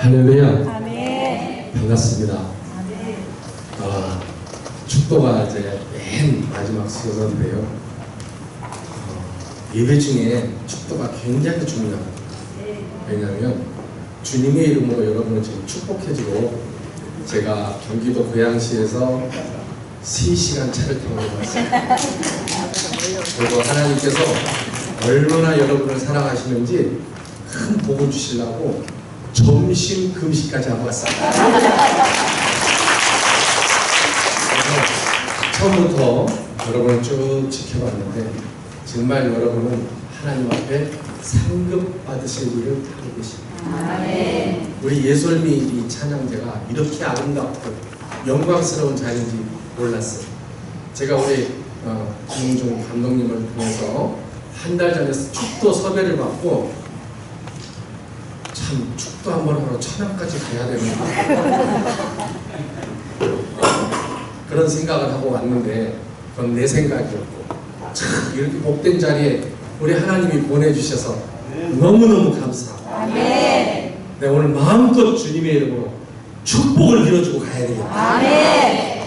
할렐루야 아멘. 반갑습니다. 아멘. 아, 축도가 이제 맨 마지막 순서인데요. 어, 예배 중에 축도가 굉장히 중요합니다. 왜냐하면 주님의 이름으로 여러분을 지금 축복해주고 제가 경기도 고양시에서 3시간 차를 타고 왔습니다. 그리고 하나님께서 얼마나 여러분을 사랑하시는지 큰 복을 주시려고 점심 금식까지 하고 왔습니다. 그래서 처음부터 여러분을 쭉 지켜봤는데 정말 여러분은 하나님 앞에 상급 받으실 일을 하고 계십니다. 우리 예솔미 이 찬양제가 이렇게 아름답고 영광스러운 자리인지 몰랐어요. 제가 우리 어, 김웅중 감독님을 통해서 한 달 전에 축도 섭외를 받고 참 축도 한 번 하러 천안까지 가야 되는가 그런 생각을 하고 왔는데 그건 내 생각이었고 참 이렇게 복된 자리에 우리 하나님이 보내주셔서 너무너무 아멘. 네, 오늘 마음껏 주님의 이름으로 축복을 빌어주고 가야 되겠다. 아멘.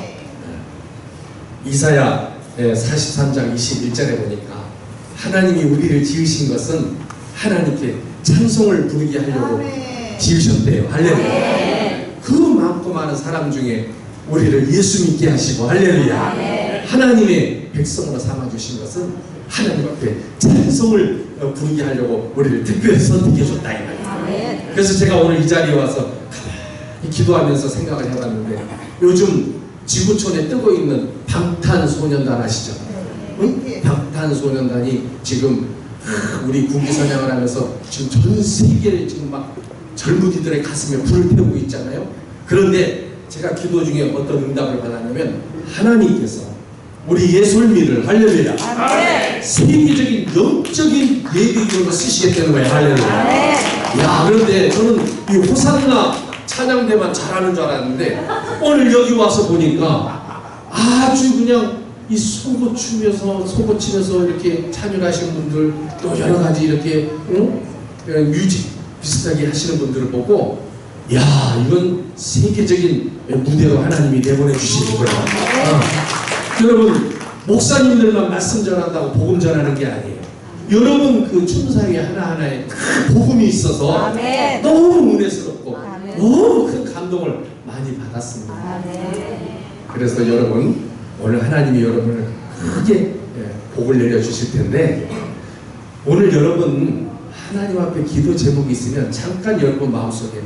이사야 43장 21절에 보니까 하나님이 우리를 지으신 것은 하나님께 찬송을 부르게 하려고 지으셨대요. 할렐루야. 그 많고 많은 사람 중에 우리를 예수 믿게 하시고 할렐루야. 하나님의 백성으로 삼아 주신 것은 하나님 앞에 찬송을 어, 부르게 하려고 우리를 특별히 선택해 줬다 이 말이에요. 아멘. 그래서 제가 오늘 이 자리에 와서 가만히 기도하면서 생각을 해봤는데 요즘 지구촌에 뜨고 있는 방탄소년단 아시죠? 응? 방탄소년단이 지금 우리 군기 사냥을 하면서 지금 전 세계를 지금 막 젊은이들의 가슴에 불을 태우고 있잖아요. 그런데 제가 기도 중에 어떤 응답을 받았냐면 하나님께서 우리 예솔미를 할렐루야. 세계적인 영적인 예비교로 쓰시겠다는 거예요. 할렐루야. 야 그런데 저는 이 호산나 찬양대만 잘하는 줄 알았는데 오늘 여기 와서 보니까 아주 그냥 이 소고 추면서 소고 치면서 이렇게 참여를 하시는 분들 또 여러 가지 이렇게 응? 이런 뮤직 비슷하게 하시는 분들을 보고 야 이건 세계적인 무대로 하나님이 내보내 주시는구나 아, 여러분 목사님들만 말씀 전한다고 복음 전하는 게 아니에요 여러분 그 춤사위 하나하나에 큰 복음이 있어서 아멘. 너무 은혜스럽고 아멘. 너무 큰 감동을 많이 받았습니다. 아멘. 그래서 여러분 하나님이 여러분을 크게 예, 복을 내려 주실 텐데 오늘 여러분 하나님 앞에 기도 제목이 있으면 잠깐 여러분 마음속에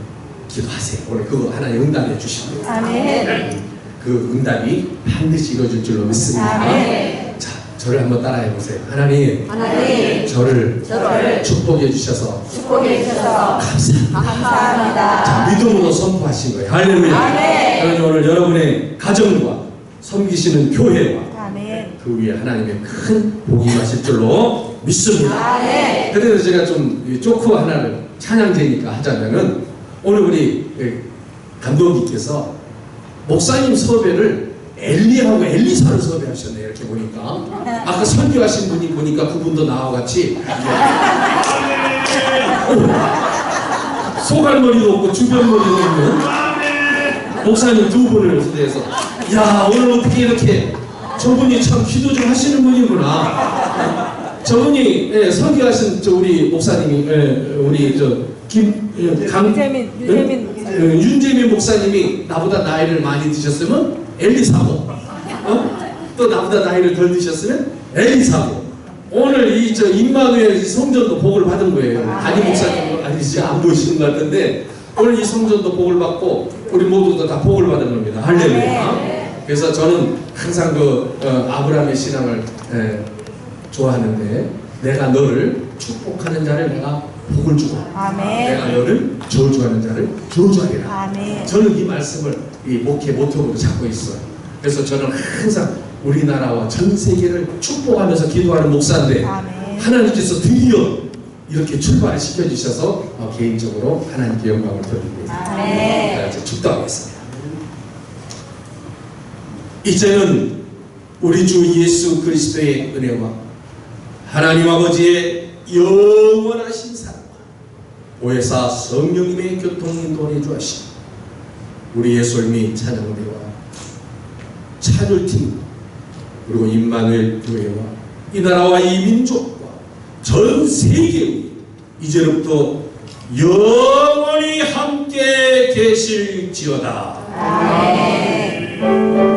기도하세요. 오늘 그거 하나님 응답해 주십니다. 아멘. 그 응답이 반드시 이루어질 줄로 믿습니다. 아멘. 자, 저를 한번 따라해 보세요. 하나님, 하나님, 저를 저를 축복해 주셔서 축복해 주셔서 감사합니다. 감사합니다. 자, 믿음으로 선포하신 거예요. 할렐루야. 아멘. 그러니 오늘 여러분의 가정과 섬기시는 교회와 아멘. 그 위에 하나님의 큰 복이 마실 줄로 믿습니다. 아멘. 그래서 제가 좀이 조크 하나를 찬양제니까 하자면은 오늘 우리 예, 감독님께서 목사님 섭외를 엘리하고 엘리사를 섭외하셨네요. 이렇게 보니까 아까 설교하신 분이 보니까 그분도 나와 같이 어, 소갈머리도 없고 주변머리도 없는 목사님 두 분을 초대해서 야 오늘 어떻게 이렇게 저분이 참 기도 좀 하시는 분이구나. 저분이 예, 설교하신 저 우리 목사님이 예, 우리 저김강 유재민, 유재민. 목사님. 예, 윤재민 목사님이 나보다 나이를 많이 드셨으면 엘리사고. 어? 또 나보다 나이를 덜 드셨으면 엘리사고. 오늘 이 저 임마누엘 이 성전도 복을 받은 거예요. 담임 목사님 아니지 안 보이시는 것 같은데 오늘 이 성전도 복을 받고 우리 모두도 다 복을 받은 겁니다 할렐루야 그래서 저는 항상 그 어, 아브라함의 신앙을 예, 좋아하는데 내가 너를 축복하는 자를 내가 복을 주고 아멘. 내가 너를 저주하는 자를 저주하리라 아멘. 저는 이 말씀을 이 목회 모토로 잡고 있어요. 그래서 저는 항상 우리나라와 전 세계를 축복하면서 기도하는 목사인데 아멘. 하나님께서 드디어 이렇게 출발을 시켜주셔서 어, 개인적으로 하나님께 영광을 돌리고 있습니다. 아, 네. 축도하겠습니다. 이제는 우리 주 예수 그리스도의 은혜와 하나님 아버지의 영원하신 사랑과 오해사 성령님의 교통도에 주하신 우리의 솔미 찬양대와 찬율팀 그리고 임마누엘 교회와 이 나라와 이 민족 전 세계 이제부터 영원히 함께 계실지어다. 아멘.